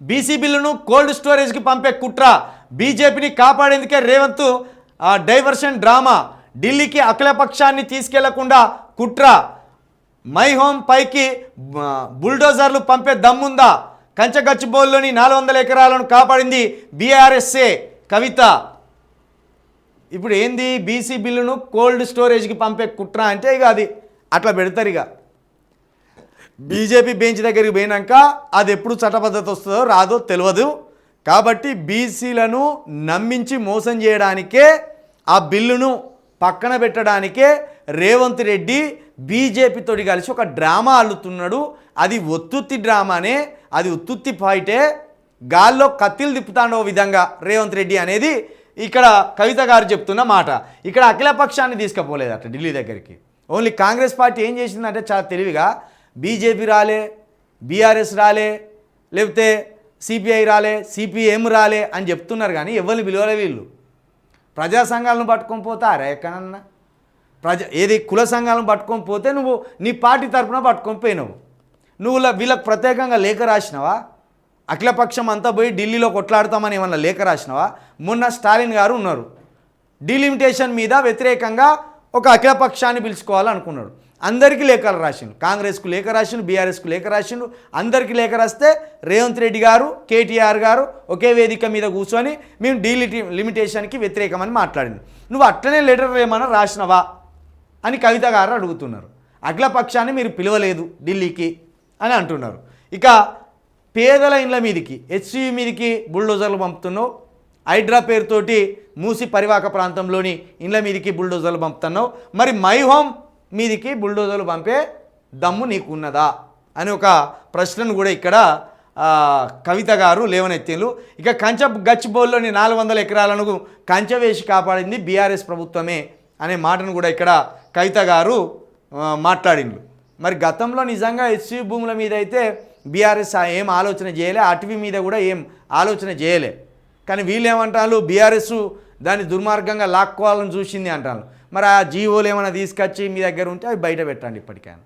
BC బిల్లును cold స్టోరేజ్కి పంపే కుట్ర బీజేపీని కాపాడేందుకే రేవంత్ ఆ, డైవర్షన్ డ్రామా ఢిల్లీకి అఖిలపక్షాన్ని తీసుకెళ్ళకుండా కుట్ర. మై హోమ్ పైకి బుల్డోజర్లు పంపే దమ్ముందా? కంచగచ్చిబోల్లోని నాలుగు వందల ఎకరాలను కాపాడింది బీఆర్ఎస్ఏ కవిత. ఇప్పుడు ఏంది బీసీ బిల్లును కోల్డ్ స్టోరేజ్కి పంపే కుట్ర అంటే ఇక అది. అట్లా పెడతారు ఇక బీజేపీ బెంచ్ దగ్గరికి పోయినాక అది ఎప్పుడు చట్టబద్ధత వస్తుందో రాదో తెలియదు కాబట్టి బీసీలను నమ్మించి మోసం చేయడానికే ఆ బిల్లును పక్కన పెట్టడానికే రేవంత్ రెడ్డి బీజేపీతోటి కలిసి ఒక డ్రామా అల్లుతున్నాడు. అది ఒత్తుత్తి డ్రామానే అది ఉత్తుత్తి ఫైటే. గాల్లో కత్తిలు తిప్పుతాండో విధంగా రేవంత్ రెడ్డి అనేది ఇక్కడ కవిత గారు చెప్తున్న మాట. ఇక్కడ అఖిలపక్షాన్ని తీసుకుపోలేదట ఢిల్లీ దగ్గరికి. ఓన్లీ కాంగ్రెస్ పార్టీ ఏం చేసిందంటే చాలా తెలివిగా బీజేపీ రాలే బీఆర్ఎస్ రాలే లేకపోతే సిపిఐ రాలే సిపిఎం రాలే అని చెప్తున్నారు కానీ ఎవరిని పిలవలే వీళ్ళు. ప్రజా సంఘాలను పట్టుకొని పోతారా ఎక్కడన్నా? ప్రజ ఏది కుల సంఘాలను పట్టుకొని పోతే నువ్వు నీ పార్టీ తరపున పట్టుకొని పోయినావు. నువ్వు వీళ్ళకి ప్రత్యేకంగా లేఖ రాసినావా? అఖిలపక్షం అంతా పోయి ఢిల్లీలో కొట్లాడతామని ఏమన్నా లేఖ రాసినావా? మొన్న స్టాలిన్ గారు ఉన్నారు. డీలిమిటేషన్ మీద వ్యతిరేకంగా ఒక అఖిలపక్షాన్ని పిలుచుకోవాలనుకున్నాడు. అందరికీ లేఖలు రాసిండు. కాంగ్రెస్కు లేఖ రాసిండు బీఆర్ఎస్కు లేఖ రాసిండు. అందరికీ లేఖ రాస్తే రేవంత్ రెడ్డి గారు కేటీఆర్ గారు ఒకే వేదిక మీద కూర్చొని మేము డీలిటి లిమిటేషన్కి వ్యతిరేకమని మాట్లాడింది. నువ్వు అట్లనే లెటర్ ఏమన్నా రాసినవా? అని కవిత గారు అడుగుతున్నారు. అఖిలపక్షాన్ని మీరు పిలవలేదు ఢిల్లీకి అని అంటున్నారు. ఇక పేదల ఇండ్ల మీదికి హెచ్సి మీదికి బుల్డోజర్లు పంపుతున్నావు. హైడ్రా పేరుతోటి మూసి పరివాక ప్రాంతంలోని ఇండ్ల మీదికి బుల్డోజర్లు పంపుతున్నావు. మరి మై హోమ్ మీదికి బుల్డోజర్లు పంపే దమ్ము నీకు ఉన్నదా అని ఒక ప్రశ్నను కూడా ఇక్కడ కవిత గారు లేవనెత్తిండ్రు. ఇక కంచ గచ్చిబౌల్లోని నాలుగు వందల ఎకరాలను కంచె వేసి కాపాడింది బీఆర్ఎస్ ప్రభుత్వమే అనే మాటను కూడా ఇక్కడ కవిత గారు మాట్లాడిండ్రు. మరి గతంలో నిజంగా ఎస్సీ భూముల మీద అయితే బీఆర్ఎస్ ఏం ఆలోచన చేయలే అటవీ మీద కూడా ఏం ఆలోచన చేయలే. కానీ వీళ్ళు ఏమంటారు బీఆర్ఎస్ దాన్ని దుర్మార్గంగా లాక్కోవాలని చూసింది అంటారు. మరి ఆ జీవోలు ఏమైనా తీసుకొచ్చి మీ దగ్గర ఉంటే అవి బయట పెట్టండి ఇప్పటికైనా.